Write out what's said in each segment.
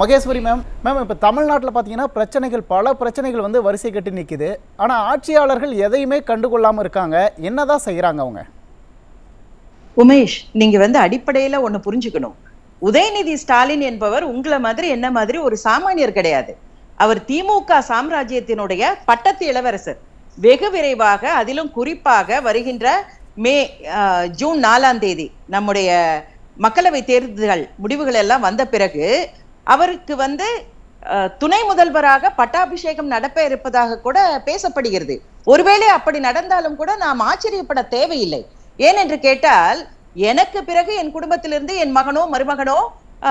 Maheswari ma'am ma'am இப்போ தமிழ்நாட்டில் பார்த்தீங்கன்னா பிரச்சனைகள் பல பிரச்சனைகள் வந்து வரிசை கட்டி நிற்குது ஆனால் ஆட்சியாளர்கள் எதையுமே கண்டுகொள்ளாமல் இருக்காங்க. என்னதான் செய்கிறாங்க அவங்க? உமேஷ் நீங்க வந்து அடிப்படையில ஒண்ணு புரிஞ்சுக்கணும். உதயநிதி ஸ்டாலின் என்பவர் உங்களை மாதிரி என்ன மாதிரி ஒரு சாமானியர் கிடையாது. அவர் திமுக சாம்ராஜ்யத்தினுடைய பட்டத்து இளவரசர். வெகு விரைவாக அதிலும் குறிப்பாக வருகின்ற மே ஜூன் நாலாம் தேதி நம்முடைய மக்களவை தேர்தல்கள் முடிவுகள் எல்லாம் வந்த பிறகு அவருக்கு வந்து துணை முதல்வராக பட்டாபிஷேகம் நடப்ப இருப்பதாக கூட பேசப்படுகிறது. ஒருவேளை அப்படி நடந்தாலும் கூட நாம் ஆச்சரியப்பட தேவையில்லை. ஏனென்று கேட்டால் எனக்கு பிறகு என் குடும்பத்திலிருந்து என் மகனோ மருமகனோ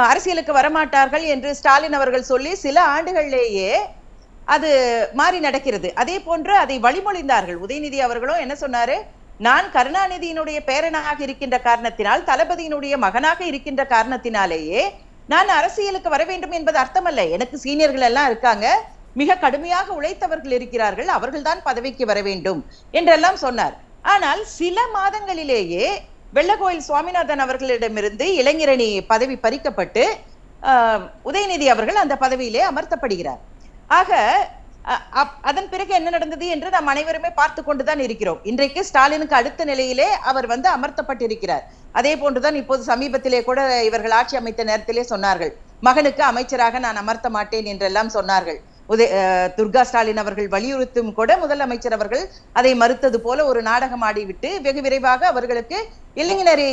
அரசியலுக்கு வரமாட்டார்கள் என்று ஸ்டாலின் அவர்கள் சொல்லி சில ஆண்டுகளிலேயே அது மாறி நடக்கிறது. அதே போன்று அதை வழிமொழிந்தார்கள். உதயநிதி அவர்களும் என்ன சொன்னாரு? நான் கருணாநிதியினுடைய பேரனாக இருக்கின்ற காரணத்தினால் தளபதியினுடைய மகனாக இருக்கின்ற காரணத்தினாலேயே நான் அரசியலுக்கு வர வேண்டும் என்பது அர்த்தமல்ல. எனக்கு சீனியர்கள் எல்லாம் இருக்காங்க. மிக கடுமையாக உழைத்தவர்கள் இருக்கிறார்கள். அவர்கள்தான் பதவிக்கு வர வேண்டும் என்றெல்லாம் சொன்னார். ஆனால் சில மாதங்களிலேயே வெள்ளகோயில் சுவாமிநாதன் அவர்களிடமிருந்து இளைஞரணி பதவி பறிக்கப்பட்டு உதயநிதி அவர்கள் அந்த பதவியிலே அமர்த்தப்படுகிறார். ஆக அப்- அதன் பிறகு என்ன நடந்தது என்று நாம் அனைவருமே பார்த்து கொண்டுதான் இருக்கிறோம். இன்றைக்கு ஸ்டாலினுக்கு அடுத்த நிலையிலே அவர் வந்து அமர்த்தப்பட்டிருக்கிறார். அதே போன்றுதான் இப்போது சமீபத்திலே கூட இவர்கள் ஆட்சி அமைத்த நேரத்திலே சொன்னார்கள். மகனுக்கு அமைச்சராக நான் அமர்த்த மாட்டேன் என்றெல்லாம் சொன்னார்கள். உதய துர்கா ஸ்டாலின் அவர்கள் வலியுறுத்தும் கூட முதலமைச்சர் அவர்கள் அதை மறுத்தது போல ஒரு நாடகம் ஆடிவிட்டு வெகு விரைவாக அவர்களுக்கு இளைஞரை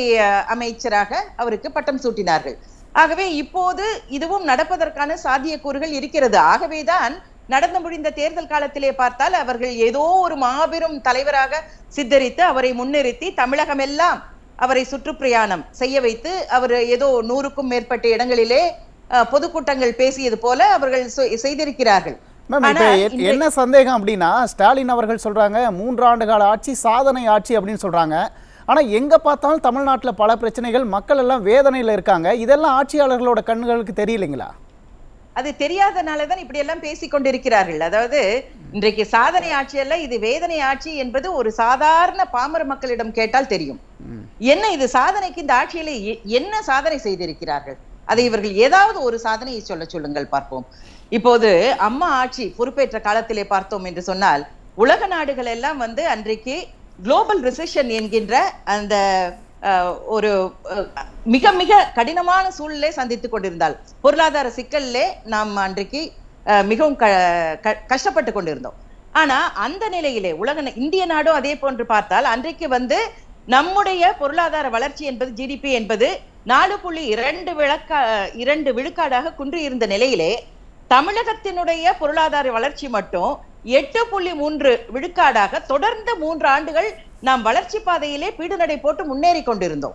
அமைச்சராக அவருக்கு பட்டம் சூட்டினார்கள். ஆகவே இப்போது இதுவும் நடப்பதற்கான சாத்தியக்கூறுகள் இருக்கிறது. ஆகவேதான் நடந்து முடிந்த தேர்தல் காலத்திலே பார்த்தால் அவர்கள் ஏதோ ஒரு மாபெரும் தலைவராக சித்தரித்து அவரை முன்னிறுத்தி தமிழகம் எல்லாம் அவரை சுற்றுப்பிரயாணம் செய்ய வைத்து அவர் ஏதோ நூறுக்கும் மேற்பட்ட இடங்களிலே பொதுக்கூட்டங்கள் பேசியது போல அவர்கள் செய்திருக்கிறார்கள். மேம் என்ன சந்தேகம் அப்படின்னா ஸ்டாலின் அவர்கள் சொல்கிறாங்க மூன்று ஆண்டு கால ஆட்சி சாதனை ஆட்சி அப்படின்னு சொல்கிறாங்க ஆனால் எங்கே பார்த்தாலும் தமிழ்நாட்டில் பல பிரச்சனைகள் மக்கள் எல்லாம் வேதனையில் இருக்காங்க. இதெல்லாம் ஆட்சியாளர்களோட கண்களுக்கு தெரியலைங்களா? அது தெரியாதனாலதான் இப்படி எல்லாம் பேசிக் கொண்டிருக்கிறார்கள். அதாவது இன்றைக்கு சாதனை ஆட்சி அல்ல இது வேதனை ஆட்சி என்பது ஒரு சாதாரண பாமர மக்களிடம் கேட்டால் தெரியும். என்ன இது சாதனைக்கு இந்த ஆட்சியில என்ன சாதனை செய்திருக்கிறார்கள்? அதை இவர்கள் ஏதாவது ஒரு சாதனையை சொல்ல சொல்லுங்கள் பார்ப்போம். இப்போது அம்மா ஆட்சி பொறுப்பேற்ற காலத்திலே பார்த்தோம் என்று சொன்னால் உலக நாடுகள் எல்லாம் வந்து அன்றைக்கு குளோபல் ரிசெஷன் என்கின்ற அந்த ஒரு மிக மிக கடினமான சூழலை சந்தித்துக் கொண்டிருந்தால் பொருளாதார சிக்கல்லே நாம் அன்றைக்கு மிகவும் க க- கஷ்டப்பட்டு கொண்டிருந்தோம். ஆனா அந்த நிலையிலே உலக இந்திய நாடும் அதே போன்று பார்த்தால் அன்றைக்கு வந்து நம்முடைய பொருளாதார வளர்ச்சி என்பது ஜிடிபி என்பது நாலு புள்ளி இரண்டு விளக்க இரண்டு விழுக்காடாக குன்றி இருந்த நிலையிலே தமிழகத்தினுடைய பொருளாதார வளர்ச்சி மட்டும் எட்டு புள்ளி மூன்று விழுக்காடாக தொடர்ந்து மூன்று ஆண்டுகள் நாம் வளர்ச்சி பாதையிலே பீடுநடை போட்டு முன்னேறி கொண்டிருந்தோம்.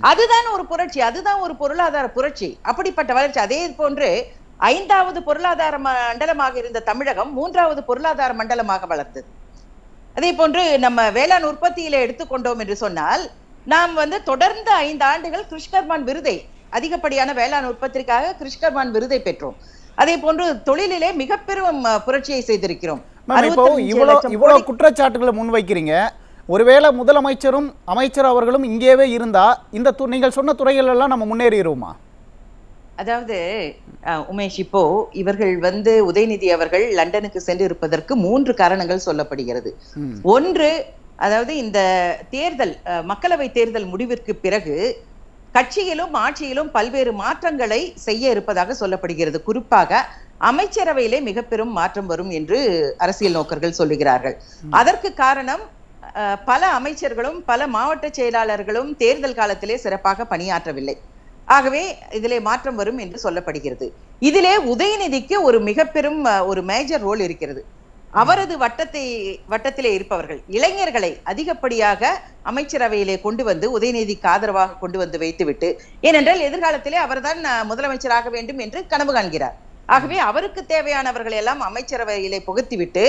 அதுதான் ஒரு புரட்சி அதுதான் ஒரு பொருளாதார புரட்சி. அப்படிப்பட்ட வளர்ச்சி அதே போன்று ஐந்தாவது பொருளாதார மண்டலமாக இருந்த தமிழகம் மூன்றாவது பொருளாதார மண்டலமாக வளர்ந்தது அதே போன்று நம்ம வேளாண் உற்பத்தியில எடுத்துக்கொண்டோம் என்று சொன்னால் நாம் வந்து தொடர்ந்து ஐந்து ஆண்டுகள் கிருஷ்கர்மான் விருதை அதிகப்படியான வேளாண் உற்பத்திக்காக கிருஷ்கர்மான் விருதை பெற்றோம். அதே போன்று தொழிலிலே மிக பெரும் புரட்சியை செய்திருக்கிறோம். மேம் இப்போ 65 இவ்வளோ லட்சம் இவ்வளோ கோடி- குற்றச்சாட்டுகளை முன்வைக்கிறீங்க. ஒருவேளை முதலமைச்சரும் அமைச்சர் அவர்களும் இங்கேயே இருந்தா இந்த நீங்கள் சொன்ன துறைகள் எல்லாம் நம்ம முன்னேறிடுவோமா? அதாவது உமேஷ் இப்போ இவர்கள் வந்து உதயநிதி அவர்கள் லண்டனுக்கு சென்று இருப்பதற்கு மூன்று காரணங்கள் சொல்லப்படுகிறது. ஒன்று அதாவது இந்த தேர்தல் மக்களவை தேர்தல் முடிவிற்கு பிறகு கட்சியிலும் ஆட்சியிலும் பல்வேறு மாற்றங்களை செய்ய இருப்பதாக சொல்லப்படுகிறது. குறிப்பாக அமைச்சரவையிலே மிக பெரும் மாற்றம் வரும் என்று அரசியல் நோக்கர்கள் சொல்லுகிறார்கள். அதற்கு காரணம் பல அமைச்சர்களும் பல மாவட்ட செயலாளர்களும் தேர்தல் காலத்திலே சிறப்பாக பணியாற்றவில்லை. ஆகவே இதிலே மாற்றம் வரும் என்று சொல்லப்படுகிறது. இதிலே உதயநிதிக்கு ஒரு மிக பெரும் ஒரு மேஜர் ரோல் இருக்கிறது. அவரது வட்டத்தை வட்டத்திலே இருப்பவர்கள் இளைஞர்களை அதிகப்படியாக அமைச்சரவையிலே கொண்டு வந்து உதயநிதிக்கு ஆதரவாக கொண்டு வந்து வைத்துவிட்டு ஏனென்றால் எதிர்காலத்திலே அவர்தான் முதலமைச்சராக வேண்டும் என்று கனவு காண்கிறார். ஆகவே அவருக்கு தேவையானவர்களை எல்லாம் அமைச்சரவையிலே புகுத்திவிட்டு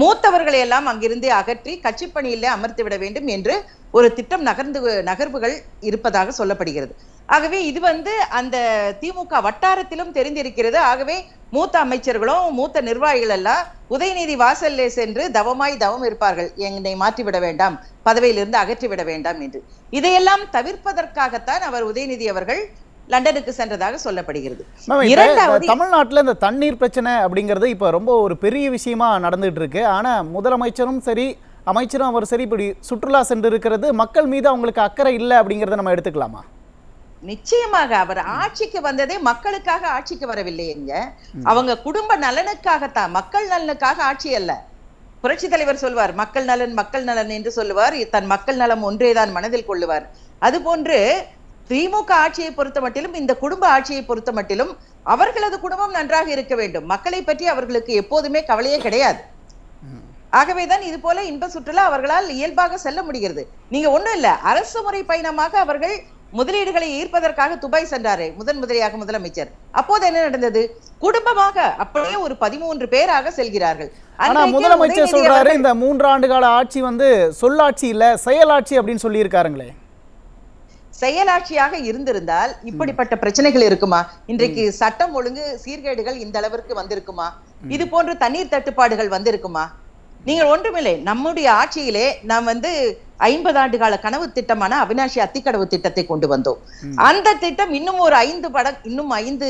மூத்தவர்களை எல்லாம் அங்கிருந்து அகற்றி கட்சி பணியிலே அமர்த்தி விட வேண்டும் என்று ஒரு திட்டம் நகர்ந்து நகர்வுகள் இருப்பதாக சொல்லப்படுகிறது. ஆகவே இது வந்து அந்த திமுக வட்டாரத்திலும் தெரிந்திருக்கிறது. ஆகவே மூத்த அமைச்சர்களும் மூத்த நிர்வாகிகள் எல்லாம் உதயநிதி வாசல்லே சென்று தவமாய் தவம் இருப்பார்கள். என்னை மாற்றிவிட வேண்டாம் பதவியிலிருந்து அகற்றிவிட வேண்டாம் என்று. இதையெல்லாம் தவிர்ப்பதற்காகத்தான் அவர் உதயநிதி அவர்கள் லண்டனுக்கு சென்றதாக சொல்லப்படுகிறது. இரண்டாவது தமிழ்நாட்டுல இந்த தண்ணீர் பிரச்சனை அப்படிங்கிறது இப்ப ரொம்ப ஒரு பெரிய விஷயமா நடந்துட்டு இருக்கு. ஆனா முதலமைச்சரும் சரி அமைச்சரும் அவர் சரி இப்படி சுற்றுலா சென்று இருக்கிறது மக்கள் மீது அவங்களுக்கு அக்கறை இல்லை அப்படிங்கிறத நம்ம எடுத்துக்கலாமா? நிச்சயமாக அவர் ஆட்சிக்கு வந்ததே மக்களுக்காக ஆட்சிக்கு வரவில்லை எங்க அவங்க குடும்ப நலனுக்காகத்தான் மக்கள் நலனுக்காக ஆட்சி அல்ல. புரட்சி தலைவர் சொல்வார் மக்கள் நலன் மக்கள் நலன் என்று சொல்லுவார். தன் மக்கள் நலம் ஒன்றேதான் மனதில் கொள்ளுவார். அதுபோன்று திமுக ஆட்சியை பொறுத்த மட்டிலும் இந்த குடும்ப ஆட்சியை பொறுத்த மட்டிலும் அவர்களது குடும்பம் நன்றாக இருக்க வேண்டும். மக்களை பற்றி அவர்களுக்கு எப்போதுமே கவலையே கிடையாது. ஆகவேதான் இது போல இன்ப சுற்றுலா அவர்களால் இயல்பாக செல்ல முடிகிறது. நீங்க ஒண்ணும் இல்ல அரசு முறை பயணமாக அவர்கள் முதலீடுகளை ஈர்ப்பதற்காக துபாய் சென்றாரே முதன் முதலியாக முதலமைச்சர். அப்போது என்ன நடந்தது? குடும்பமாக அப்படியே ஒரு பதிமூன்று பேராக செல்கிறார்கள். ஆனா முதலமைச்சர் சொல்றாரு இந்த மூன்றாண்டு கால ஆட்சி வந்து சொல்லாட்சி இல்ல செயலாட்சி அப்படின்னு சொல்லியிருக்காருங்களே. செயலாட்சியாக இருந்திருந்தால் இப்படிப்பட்ட பிரச்சனைகள் இருக்குமா? இன்றைக்கு சட்டம் ஒழுங்கு சீர்கேடுகள் இந்த அளவிற்கு வந்திருக்குமா? இது போன்ற தண்ணீர் தட்டுப்பாடுகள் வந்திருக்குமா? நீங்கள் ஒன்றுமில்லை. நம்முடைய ஆட்சியிலே நாம் வந்து ஐம்பது ஆண்டு கால கனவு திட்டமான அவினாஷி அத்திக்கடவு திட்டத்தை கொண்டு வந்தோம். அந்த திட்டம் இன்னும் ஒரு ஐந்து பட இன்னும் ஐந்து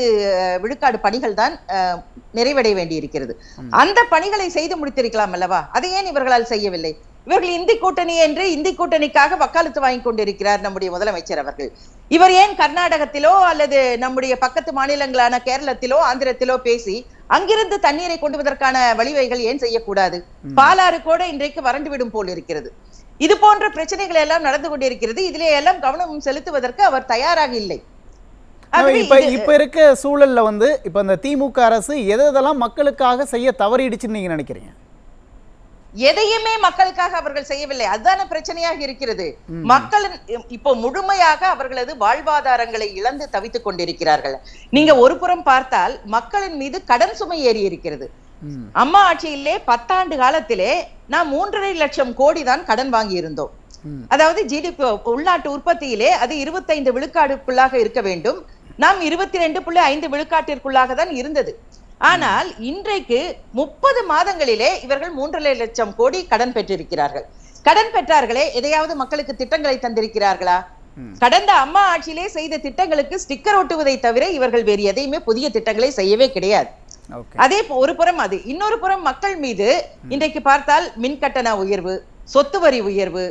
விழுக்காடு பணிகள் தான் அஹ், நிறைவடைய வேண்டியிருக்கிறது. அந்த பணிகளை செய்து முடித்திருக்கலாம் அல்லவா? அதை ஏன் இவர்களால் செய்யவில்லை? இவர்கள் இந்தி கூட்டணி என்று இந்தி கூட்டணிக்காக வக்காலத்து வாங்கி கொண்டிருக்கிறார் நம்முடைய முதலமைச்சர் அவர்கள். இவர் ஏன் கர்நாடகத்திலோ அல்லது நம்முடைய பக்கத்து மாநிலங்களான கேரளத்திலோ ஆந்திரத்திலோ பேசி அங்கிருந்து தண்ணீரை கொண்டு வருவதற்கான வழிவகைகள் ஏன் செய்யக்கூடாது? பாலாறு கூட இன்றைக்கு வறண்டு விடும் போல் இருக்கிறது. இது போன்ற பிரச்சனைகள் எல்லாம் நடந்து கொண்டிருக்கிறது. இதிலே எல்லாம் கவனம் செலுத்துவதற்கு அவர் தயாராக இல்லை. இப்ப இப்ப இருக்க சூழல்ல வந்து இப்ப இந்த திமுக அரசு எது எதெல்லாம் மக்களுக்காக செய்ய தவறிடுச்சுன்னு நீங்க நினைக்கிறீங்க? எதையுமே மக்களுக்காக அவர்கள் செய்யவில்லை. அதுதான பிரச்சனையாக இருக்கிறது. மக்களின் இப்போ முழுமையாக அவர்களது வாழ்வாதாரங்களை இழந்து தவித்துக் கொண்டிருக்கிறார்கள். நீங்க ஒரு புறம் பார்த்தால் மக்களின் மீது கடன் சுமை ஏறி இருக்கிறது. அம்மா ஆட்சியிலே பத்தாண்டு காலத்திலே நாம் மூன்றரை லட்சம் கோடி தான் கடன் வாங்கி இருந்தோம். அதாவது ஜிடிபி உள்நாட்டு உற்பத்தியிலே அது இருபத்தைந்து விழுக்காடுக்குள்ளாக இருக்க வேண்டும். நாம் இருபத்தி ரெண்டு புள்ளி ஐந்து விழுக்காட்டிற்குள்ளாக தான் இருந்தது. ஆனால் இன்றைக்கு முப்பது மாதங்களிலே இவர்கள் மூன்றரை லட்சம் கோடி கடன் பெற்றிருக்கிறார்கள். கடன் பெற்றார்களே எதையாவது மக்களுக்கு திட்டங்களை தந்திருக்கிறார்களா? கடந்த அம்மா ஆட்சியிலே செய்த திட்டங்களுக்கு ஸ்டிக்கர் ஒட்டுவதை தவிர இவர்கள் வேறு எதையுமே புதிய திட்டங்களை செய்யவே கிடையாது. அதே ஒரு புறம் அது. இன்னொரு புறம் மக்கள் மீது இன்றைக்கு பார்த்தால் மின் கட்டண உயர்வு சொத்து வரி உயர்வு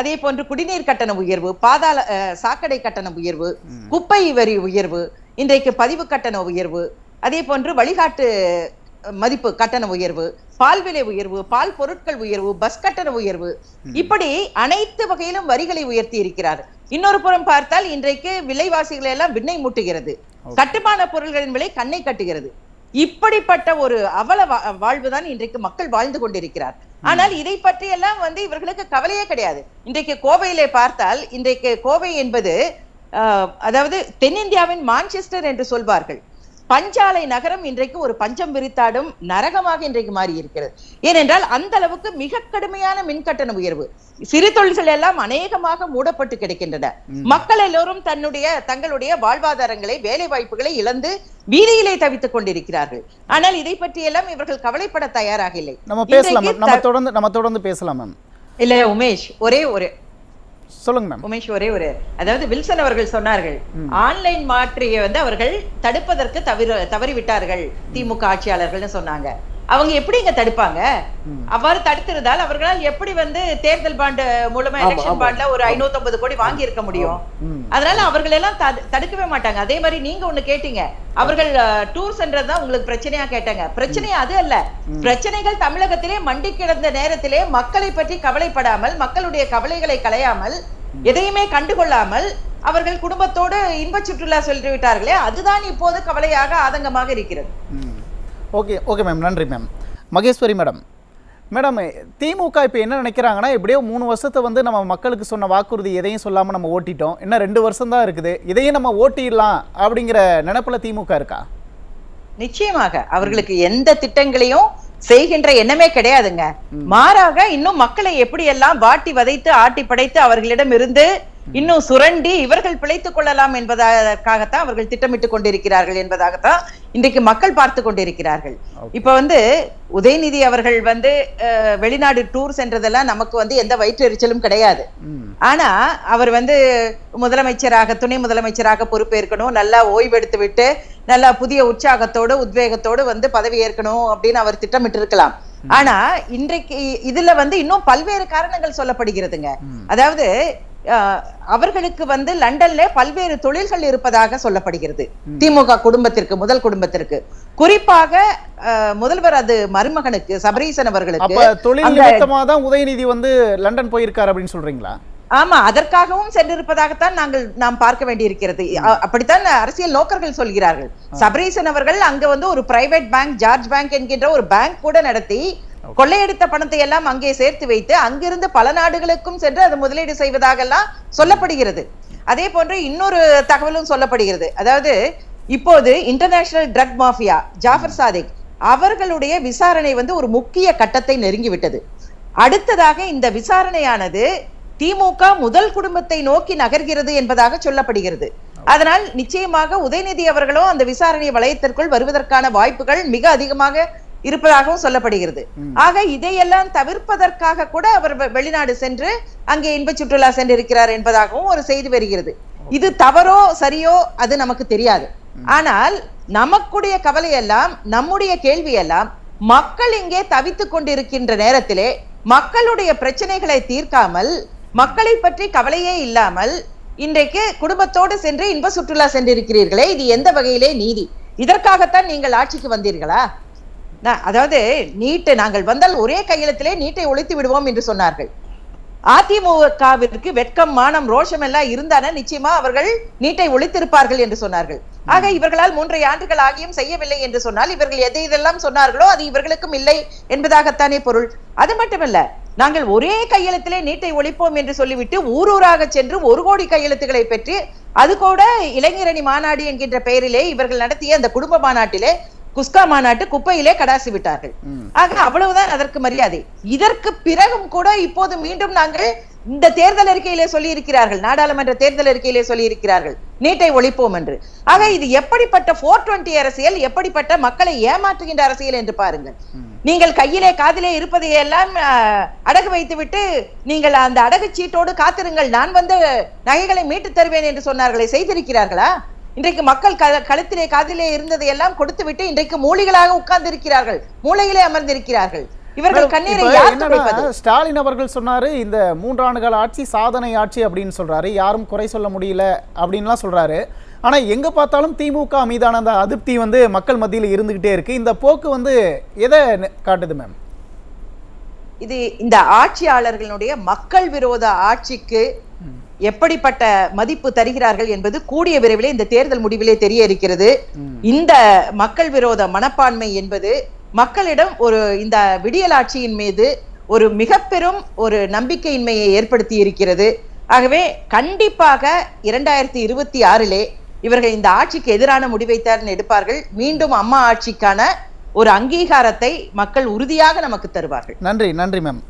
அதே போன்று குடிநீர் கட்டண உயர்வு பாதாள சாக்கடை கட்டண உயர்வு குப்பை வரி உயர்வு இன்றைக்கு பதிவு கட்டண உயர்வு அதே போன்று வழிகாட்டு மதிப்பு கட்டண உயர்வு பால் விலை உயர்வு பால் பொருட்கள் உயர்வு பஸ் கட்டண உயர்வு இப்படி அனைத்து வகையிலும் வரிகளை உயர்த்தி இருக்கிறார். இன்னொரு புறம் பார்த்தால் இன்றைக்கு விலைவாசிகளை எல்லாம் விண்ணை மூட்டுகிறது. கட்டுமான பொருள்களின் விலை கண்ணை கட்டுகிறது. இப்படிப்பட்ட ஒரு அவல வாழ்வுதான் இன்றைக்கு மக்கள் வாழ்ந்து கொண்டிருக்கிறார். ஆனால் இதை பற்றி எல்லாம் வந்து இவர்களுக்கு கவலையே கிடையாது. இன்றைக்கு கோவையிலே பார்த்தால் இன்றைக்கு கோவை என்பது ஆஹ், அதாவது தென்னிந்தியாவின் மான்செஸ்டர் என்று சொல்வார்கள். பஞ்சாலை நகரம் இன்றைக்கு ஒரு பஞ்சம் விரித்தாடும் நரகமாக இன்றைக்கு மாறி இருக்கிறது ஏனென்றால் அந்த அளவுக்கு மிக கடுமையான மின் கட்டண உயர்வு. சிறு தொழில்கள் எல்லாம் அநேகமாக மூடப்பட்டு கிடக்கின்றன. மக்கள் எல்லோரும் தன்னுடைய தங்களுடைய வாழ்வாதாரங்களை வேலை வாய்ப்புகளை இழந்து வீதியிலே தவித்துக் கொண்டிருக்கிறார்கள். ஆனால் இதை பற்றி எல்லாம் இவர்கள் கவலைப்பட தயாராக இல்லை. நம்ம பேசலாம் நம்ம தொடர்ந்து நம்ம தொடர்ந்து பேசலாம் மேம் இல்ல உமேஷ் ஒரே ஒரு சொல்லுங்க மேம். உமேஷ் ஒரே ஒரு அதாவது வில்சன் அவர்கள் சொன்னார்கள் ஆன்லைன் மாற்றியை வந்து அவர்கள் தடுப்பதற்கு தவிர தவறிவிட்டார்கள் திமுக ஆட்சியாளர்கள்னு சொன்னாங்க. அவங்க எப்படி இங்க தடுப்பாங்க? அவ்வாறு தடுத்திருந்தால் அவர்களால் எப்படி வந்து தேர்தல் பாண்டு மூலமா எலெக்ஷன் பாண்ட்ல ஒரு 550 கோடி வாங்கி இருக்க முடியும். அதனால அவர்கள் எல்லாம் தடு- தடுக்கவே மாட்டாங்க. அதே மாதிரி நீங்க ஒண்ணு கேட்டீங்க. அவர்கள் டூர் சென்றது தான் உங்களுக்கு பிரச்சனையா கேட்டாங்க. பிரச்சனை அது அல்ல. பிரச்சனைகள் தமிழகத்திலே மண்டி கிடந்த நேரத்திலே மக்களை பற்றி கவலைப்படாமல் மக்களுடைய கவலைகளை களையாமல் எதையுமே கண்டுகொள்ளாமல் அவர்கள் குடும்பத்தோடு இன்ப சுற்றுலா சென்று விட்டார்களே அதுதான் இப்போது கவலையாக ஆதங்கமாக இருக்கிறது. ஓகே ஓகே மேம் நன்றி ma'am. Maheswari madam. Madam DMK இப்போ என்ன நினைக்கிறாங்கன்னா எப்படியோ மூணு வருஷத்தை வந்து நம்ம மக்களுக்கு சொன்ன வாக்குறுதி எதையும் சொல்லாமல் நம்ம ஓட்டிட்டோம். இன்னும் ரெண்டு வருஷம் தான் இருக்குது. இதையும் நம்ம ஓட்டிடலாம் அப்படிங்கிற நினைப்புல திமுக இருக்கா? நிச்சயமாக. அவர்களுக்கு எந்த திட்டங்களையும் செய்கின்ற எண்ணமே கிடையாதுங்க. மாறாக இன்னும் மக்களை எப்படி எல்லாம் வாட்டி வதைத்து ஆட்டி படைத்து அவர்களிடம் இருந்து இன்னும் சுரண்டி இவர்கள் பிழைத்துக் கொள்ளலாம் என்பதற்காகத்தான் அவர்கள் திட்டமிட்டுக் கொண்டிருக்கிறார்கள் என்பதாகத்தான் இன்றைக்கு மக்கள் பார்த்து கொண்டிருக்கிறார்கள். இப்ப வந்து உதயநிதி அவர்கள் வந்து வெளிநாடு டூர் சென்றதெல்லாம் நமக்கு வந்து எந்த வயிற்றெரிச்சலும் கிடையாது. ஆனா அவர் வந்து முதலமைச்சராக துணை முதலமைச்சராக பொறுப்பேற்கணும் நல்லா ஓய்வெடுத்து விட்டு நல்லா புதிய உற்சாகத்தோடு உத்வேகத்தோடு வந்து பதவி ஏற்கணும் அப்படின்னு அவர் திட்டமிட்டு இருக்கலாம் ஆனா இன்றைக்கு இதுல வந்து இன்னும் பல்வேறு காரணங்கள் சொல்லப்படுகிறதுங்க. அதாவது அவர்களுக்கு வந்து லண்டன்ல பல்வேறு தொழில்கள் இருப்பதாக சொல்லப்படுகிறது. திமுக குடும்பத்திற்கு முதல் குடும்பத்திற்கு. குறிப்பாக முதல்வர் அது மருமகனுக்கு சபரீசன் அவர்களுக்கு. தொழில் தான் உதயநிதி வந்து லண்டன் போயிருக்காரு அப்படின்னு சொல்றீங்களா? ஆமா அதற்காகவும் சென்றிருப்பதாகத்தான் நாங்கள் நாம் பார்க்க வேண்டியிருக்கிறது. அப்படித்தான் அரசியல் நோக்கர்கள் சொல்கிறார்கள். சபரீசன் அவர்கள் அங்க வந்து ஒரு பிரைவேட் பேங்க் ஜார்ஜ் பேங்க் என்கின்ற ஒரு பேங்க் கூட நடத்தி கொள்ளையடித்த பணத்தை எல்லாம் அங்கே சேர்த்து வைத்து அங்கிருந்து பல நாடுகளுக்கும் சென்று அது முதலீடு செய்வதாகலாம் சொல்லப்படுகிறது. அதே போன்று இன்னொரு தகவலும் சொல்லப்படுகிறது. அதாவது இப்போது international drug mafia Jaffer Sadiq அவர்களுடைய விசாரணை வந்து ஒரு முக்கிய கட்டத்தை நெருங்கிவிட்டது. அடுத்ததாக இந்த விசாரணையானது திமுக முதல் குடும்பத்தை நோக்கி நகர்கிறது என்பதாக சொல்லப்படுகிறது. அதனால் நிச்சயமாக உதயநிதி அவர்களும் அந்த விசாரணை வளையத்திற்குள் வருவதற்கான வாய்ப்புகள் மிக அதிகமாக இருப்பதாகவும் சொல்லப்படுகிறது. ஆக இதையெல்லாம் தவிர்ப்பதற்காக கூட அவர் வெளிநாடு சென்று அங்கே இன்ப சுற்றுலா சென்றிருக்கிறார் என்பதாகவும் ஒரு செய்தி வருகிறது. இது தவறோ சரியோ அது நமக்கு தெரியாது. ஆனால் நமக்குடைய கவலை எல்லாம் நம்முடைய கேள்வி எல்லாம் மக்கள் இங்கே தவித்துக் கொண்டிருக்கின்ற நேரத்திலே மக்களுடைய பிரச்சனைகளை தீர்க்காமல் மக்களை பற்றி கவலையே இல்லாமல் இன்றைக்கு குடும்பத்தோடு சென்று இன்ப சுற்றுலா சென்றிருக்கிறீர்களே இது எந்த வகையிலே நீதி? இதற்காகத்தான் நீங்கள் ஆட்சிக்கு வந்தீர்களா? அதாவது நீட்டு நாங்கள் வந்தால் ஒரே கையெழுத்திலே நீட்டை ஒழித்து விடுவோம் என்று சொன்னார்கள். அதிமுகவிற்கு வெட்கம் மானம் ரோஷம் எல்லாம் இருந்தான நிச்சயமா அவர்கள் நீட்டை ஒழித்திருப்பார்கள் என்று சொன்னார்கள். ஆக இவர்களால் மூன்றை ஆண்டுகள் ஆகியும் செய்யவில்லை என்று சொன்னால் இவர்கள் எதை இதெல்லாம் சொன்னார்களோ அது இவர்களுக்கும் இல்லை என்பதாகத்தானே பொருள். அது மட்டுமல்ல நாங்கள் ஒரே கையெழுத்திலே நீட்டை ஒழிப்போம் என்று சொல்லிவிட்டு ஊர் ஊராக சென்று ஒரு கோடி கையெழுத்துக்களை பெற்று அது கூட இளைஞரணி மாநாடு என்கின்ற பெயரிலே இவர்கள் நடத்திய அந்த குடும்ப மாநாட்டிலே குஸ்கா மாநாட்டு குப்பையிலே கடாசி விட்டார்கள். ஆக அவ்வளவுதான் அதற்கு மரியாதை. இதற்கு பிறகும் கூட இப்போது மீண்டும் நாங்கள் இந்த தேர்தல் அறிக்கையிலே சொல்லி இருக்கிறார்கள் நாடாளுமன்ற தேர்தல் அறிக்கையிலே சொல்லி இருக்கிறார்கள் நீட்டை ஒழிப்போம் என்று. ஆக இது எப்படிப்பட்ட போர் டுவெண்டி அரசியல் எப்படிப்பட்ட மக்களை ஏமாற்றுகின்ற அரசியல் என்று பாருங்கள். நீங்கள் கையிலே காதிலே இருப்பதை எல்லாம் அஹ், அடகு வைத்துவிட்டு நீங்கள் அந்த அடகு சீட்டோடு காத்திருங்கள். நான் வந்து நகைகளை மீட்டு தருவேன் என்று சொன்னார்களே செய்திருக்கிறார்களா? இன்றைக்கு மக்கள் கழுத்திலே காதிலே இருந்ததை எல்லாம் கொடுத்து விட்டு இன்றைக்கு மூலிகளாக உட்கார்ந்து இருக்கிறார்கள் மூளையிலே அமர்ந்திருக்கிறார்கள். இவர்கள் கண்ணீரை யார் ஸ்டாலின் அவர்கள் சொன்னாரு இந்த மூன்றாண்டு கால ஆட்சி சாதனை ஆட்சி அப்படின்னு சொல்றாரு. யாரும் குறை சொல்ல முடியல அப்படின்லாம் சொல்றாரு. ஆனா எங்க பார்த்தாலும் திமுக மீதான அந்த அதிருப்தி வந்து மக்கள் மத்தியில் இருந்துகிட்டே இருக்கு. இந்த போக்கு வந்து எதை காட்டுது மேம்? இது இந்த ஆட்சியாளர்களுடைய மக்கள் விரோத ஆட்சிக்கு எப்படிப்பட்ட மதிப்பு தருகிறார்கள் என்பது கூடிய விரைவிலே இந்த தேர்தல் முடிவிலே தெரிய இருக்கிறது. இந்த மக்கள் விரோத மனப்பான்மை என்பது மக்களிடம் ஒரு இந்த விடியல் ஆட்சியின் மீது ஒரு மிக பெரும் ஒரு நம்பிக்கையின்மையை ஏற்படுத்தி இருக்கிறது. ஆகவே கண்டிப்பாக இரண்டாயிரத்தி இருபத்தி ஆறிலே இவர்கள் இந்த ஆட்சிக்கு எதிரான முடிவைத்தான் எடுப்பார்கள். மீண்டும் அம்மா ஆட்சிக்கான ஒரு அங்கீகாரத்தை மக்கள் உறுதியாக நமக்கு தருவார்கள். நன்றி நன்றி மேம்